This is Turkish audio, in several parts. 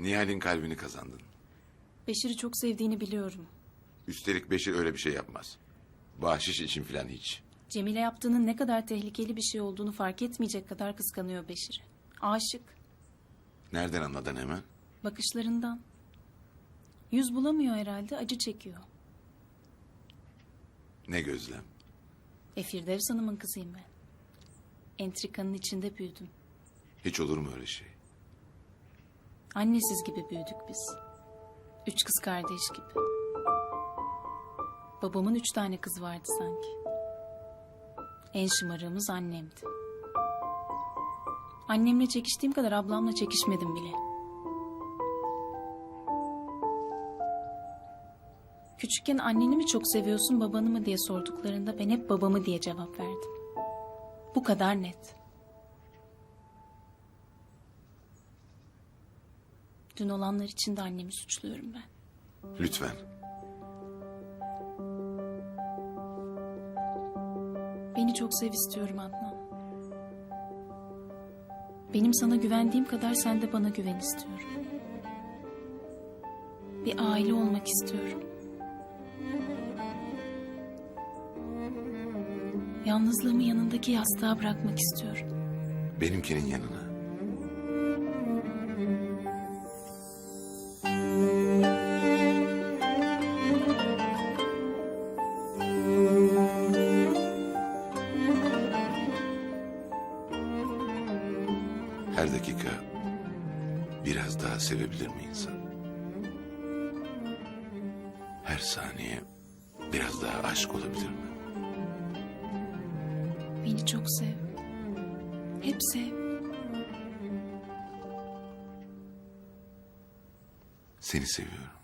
Nihal'in kalbini kazandın. Beşir'i çok sevdiğini biliyorum. Üstelik Beşir öyle bir şey yapmaz. Bahşiş için filan hiç. Cemile yaptığının ne kadar tehlikeli bir şey olduğunu fark etmeyecek kadar kıskanıyor Beşir'i. Aşık. Nereden anladın hemen? Bakışlarından. Yüz bulamıyor herhalde, acı çekiyor. Ne gözlem? E Firdevs Hanım'ın kızıyım ben. Entrikanın içinde büyüdüm. Hiç olur mu öyle şey? Annesiz gibi büyüdük biz. Üç kız kardeş gibi. Babamın üç tane kız vardı sanki. En şımarığımız annemdi. Annemle çekiştiğim kadar ablamla çekişmedim bile. Küçükken anneni mi çok seviyorsun babanı mı diye sorduklarında ben hep babamı diye cevap verdim. Bu kadar net. Dün olanlar için de annemi suçluyorum ben. Lütfen. Beni çok sev istiyorum Adnan. Benim sana güvendiğim kadar sen de bana güven istiyorum. Bir aile olmak istiyorum. Yalnızlığımı yanındaki yastığa bırakmak istiyorum. Benimkinin yanına. Her dakika biraz daha sevebilir mi insan? Her saniye biraz daha aşk olabilir mi? Beni çok sev. Hep sev. Seni seviyorum.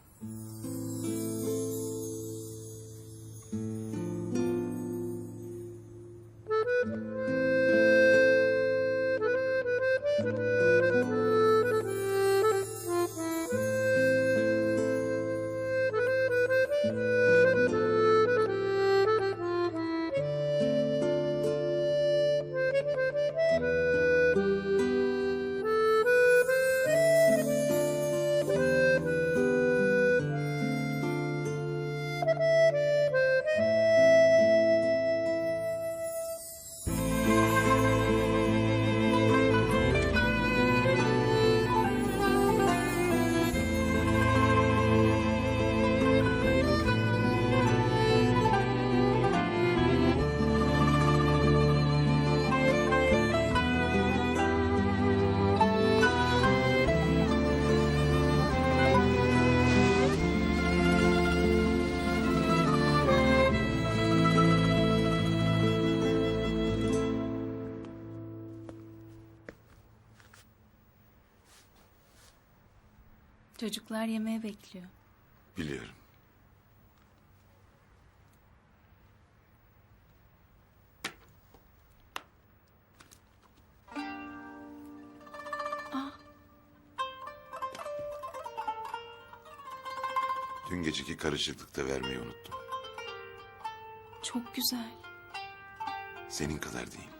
Çocuklar yemeğe bekliyor. Biliyorum. Dün geceki karışıklıkta vermeyi unuttum. Çok güzel. Senin kadar değil.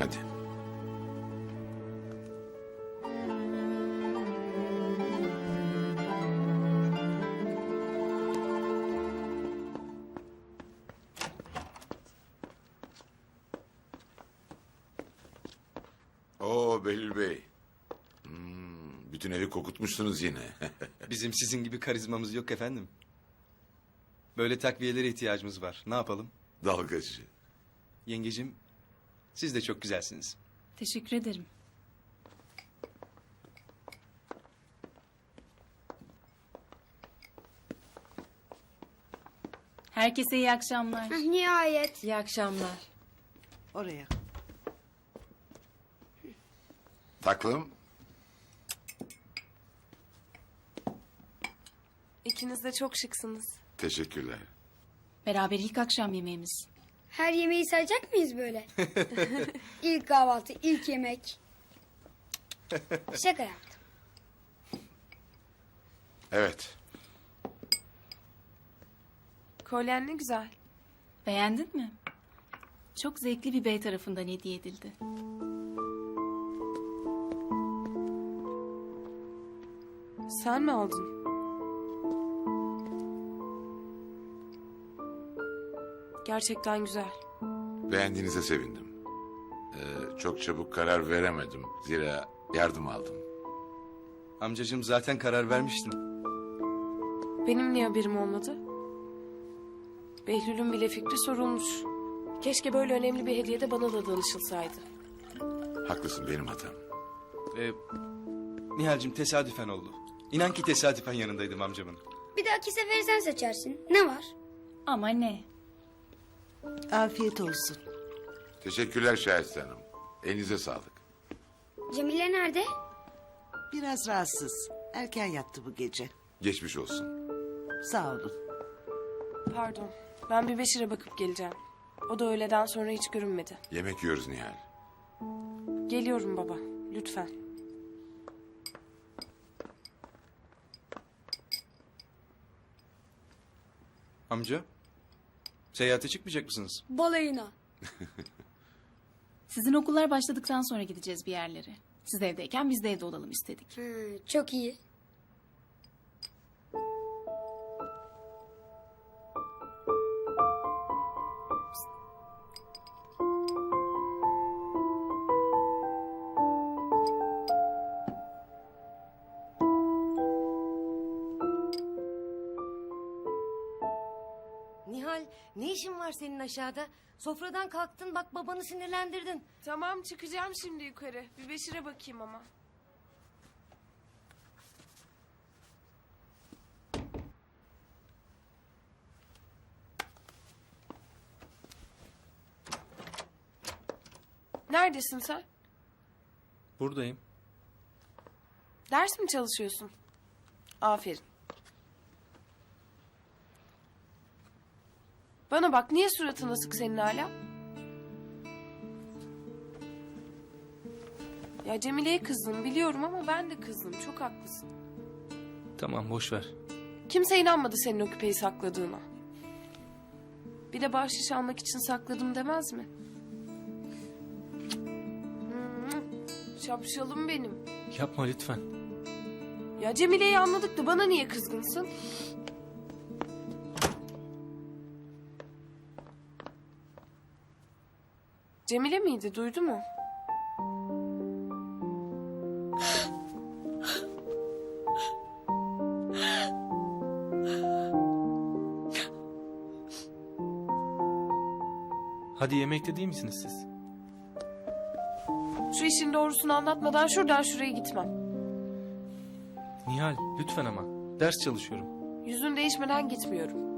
Hadi. Oo Behlül Bey. Hmm, bütün evi kokutmuşsunuz yine. Bizim sizin gibi karizmamız yok efendim. Böyle takviyelere ihtiyacımız var. Ne yapalım? Dalgacı. Yengecim, siz de çok güzelsiniz. Teşekkür ederim. Herkese iyi akşamlar. Ah, Nihayet. İyi akşamlar. Oraya. Taklım. İkiniz de çok şıksınız. Teşekkürler. Beraber ilk akşam yemeğimiz. Her yemeği sayacak mıyız böyle? ilk kahvaltı, ilk yemek. Şaka yaptım. Evet. Kolyen ne güzel. Beğendin mi? Çok zevkli bir bey tarafından hediye edildi. Sen mi aldın? Gerçekten güzel. Beğendiğinize sevindim. Ee, çok çabuk karar veremedim. Zira yardım aldım. Amcacığım zaten karar vermiştim. Benim niye haberim olmadı? Behlül'ün bile fikri sorulmuş. Keşke böyle önemli bir hediyede bana da danışılsaydı. Haklısın benim hatam. Ee, Nihal'cim tesadüfen oldu. İnan ki tesadüfen yanındaydım amcamın. Bir dahaki sefere sen seçersin. Ne var? Ama ne? Afiyet olsun. Teşekkürler Şahiste Hanım. Elinize sağlık. Cemile nerede? Biraz rahatsız. Erken yattı bu gece. Geçmiş olsun. Sağ olun. Pardon. Ben bir Beşir'e bakıp geleceğim. O da öğleden sonra hiç görünmedi. Yemek yiyoruz Nihal. Geliyorum baba. Lütfen. Amca, seyahate çıkmayacak mısınız? Balayına. Sizin okullar başladıktan sonra gideceğiz bir yerlere. Siz evdeyken biz de evde olalım istedik. Hı, çok iyi. Var senin aşağıda? Sofradan kalktın bak babanı sinirlendirdin. Tamam çıkacağım şimdi yukarı. Bir Beşir'e bakayım ama. Neredesin sen? Buradayım. Ders mi çalışıyorsun? Aferin. Bana bak niye suratın asık senin hala? Ya Cemile'ye kızdım biliyorum ama ben de kızdım. Çok haklısın. Tamam boş ver. Kimse inanmadı senin o küpeyi sakladığına. Bir de bahşiş almak için sakladım demez mi? Hmm, Şapşalım benim. Yapma lütfen. Ya Cemile'yi anladık da bana niye kızgınsın? Cemile miydi duydu mu? Hadi yemekte değil misiniz siz? Şu işin doğrusunu anlatmadan şuradan şuraya gitmem. Nihal lütfen ama. Ders çalışıyorum. Yüzün değişmeden gitmiyorum.